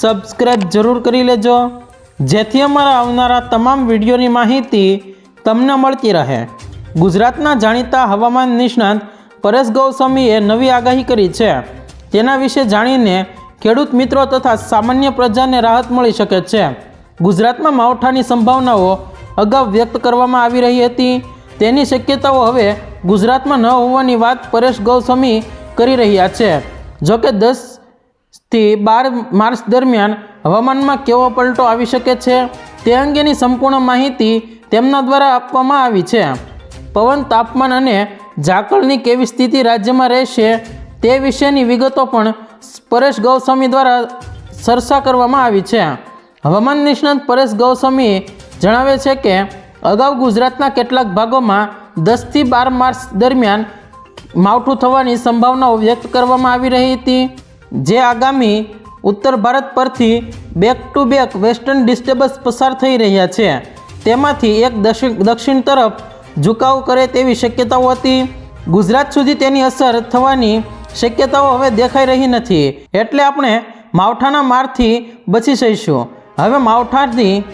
Subscribe જરૂર કરી લેજો. જેથી અમારા આવનારા તમામ વિડીયોની માહિતી તમને મળતી રહે. ગુજરાતના જાણીતા હવામાન નિષ્ણાત પરેશ ગૌસ્વામીએ નવી આગાહી કરી છે. તેના વિશે જાણીને ખેડૂત મિત્રો તથા સામાન્ય પ્રજાને રાહત મળી શકે છે. ગુજરાતમાં માવઠાની સંભાવનાઓ અગાઉ વ્યક્ત કરવામાં આવી રહી હતી. તેની શક્યતાઓ હવે ગુજરાતમાં ન હોવાની વાત પરેશ ગૌસ્વામી કરી રહ્યા છે. જોકે દસ થી બાર માર્ચ દરમિયાન હવામાનમાં કેવો પલટો આવી શકે છે તે અંગેની સંપૂર્ણ માહિતી તેમના દ્વારા આપવામાં આવી છે. પવન, તાપમાન અને ઝાકળની કેવી સ્થિતિ રાજ્યમાં રહેશે તે વિશેની વિગતો પણ પરેશ ગૌસ્વામી દ્વારા ચર્ચા કરવામાં આવી છે. હવામાન નિષ્ણાત પરેશ ગૌસ્વામી જણાવે છે કે, અગાઉ ગુજરાતના કેટલાક ભાગોમાં દસથી બાર માર્ચ દરમિયાન માવઠું થવાની સંભાવનાઓ વ્યક્ત કરવામાં આવી રહી હતી. જે આગામી ઉત્તર ભારત પરથી back to back western disturbance પસાર થઈ રહ્યા છે. તેમાંથી એક દક્ષિણ તરફ ઝુકાવ કરે તેવી શક્યતાઓ હતી. ગુજરાત સુધી તેની અસર થવાની શક્યતાઓ હવે દેખાઈ રહી નથી. એટલે આપણે માવઠાના મારથી બચી જઈશું. હવે માવઠાની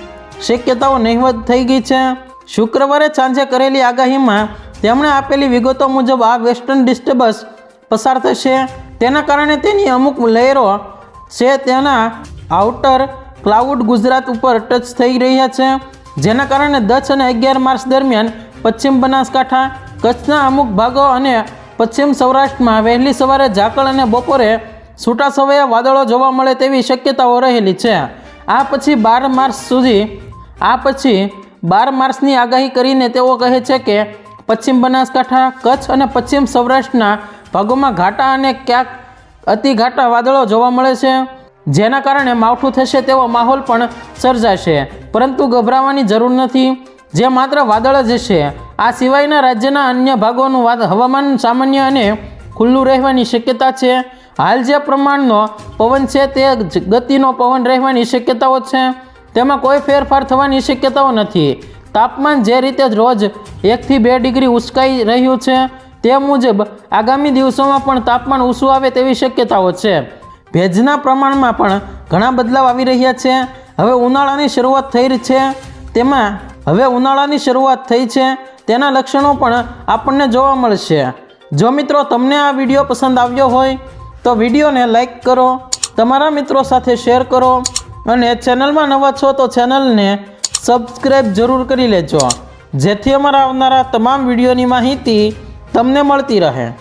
શક્યતાઓ નહિવત થઈ ગઈ છે. શુક્રવારે સાંજે કરેલી આગાહીમાં તેમણે આપેલી વિગતો મુજબ આ વેસ્ટર્ન ડિસ્ટર્બન્સ પસાર થશે. તેના કારણે તેની અમુક લહેરો છે તેના આઉટર ક્લાઉડ ગુજરાત ઉપર ટચ થઈ રહ્યા છે. જેના કારણે દસ અને અગિયાર માર્ચ દરમિયાન પશ્ચિમ બનાસકાંઠા, કચ્છના અમુક ભાગો અને પશ્ચિમ સૌરાષ્ટ્રમાં વહેલી સવારે ઝાકળ અને બપોરે છૂટા છવાયા વાદળો જોવા મળે તેવી શક્યતાઓ રહેલી છે. આ પછી બાર માર્ચ સુધી, આ પછી બાર માર્ચની આગાહી કરીને તેઓ કહે છે કે પશ્ચિમ બનાસકાંઠા, કચ્છ અને પશ્ચિમ સૌરાષ્ટ્રના ભાગોમાં ઘાટા અને ક્યાંક અતિ ઘાટા વાદળો જોવા મળે છે. જેના કારણે માવઠું થશે તેવો માહોલ પણ સર્જાશે. પરંતુ ગભરાવાની જરૂર નથી. જે માત્ર વાદળ જ છે. આ સિવાયના રાજ્યના અન્ય ભાગોનું હવામાન સામાન્ય અને ખુલ્લું રહેવાની શક્યતા છે. હાલ જે પ્રમાણનો પવન છે તે ગતિનો પવન રહેવાની શક્યતાઓ છે. તેમાં કોઈ ફેરફાર થવાની શક્યતાઓ નથી. તાપમાન જે રીતે રોજ એકથી બે ડિગ્રી ઉચકાઈ રહ્યું છે તે મુજબ આગામી દિવસોમાં પણ તાપમાન ઊંચું આવે તેવી શક્યતાઓ છે. ભેજના પ્રમાણમાં પણ ઘણા બદલાવ આવી રહ્યા છે. હવે ઉનાળાની શરૂઆત થઈ છે. તેમાં હવે ઉનાળાની શરૂઆત થઈ છે. તેના લક્ષણો પણ આપણને જોવા મળશે. જો મિત્રો તમને આ વીડિયો પસંદ આવ્યો હોય, તો વિડીયોને લાઈક કરો, તમારા મિત્રો સાથે શેર કરો અને ચેનલમાં નવા છો તો ચેનલને સબસ્ક્રાઈબ જરૂર કરી લેજો. જેથી અમારા આવનારા તમામ વિડીયોની માહિતી તમને મળતી રહે.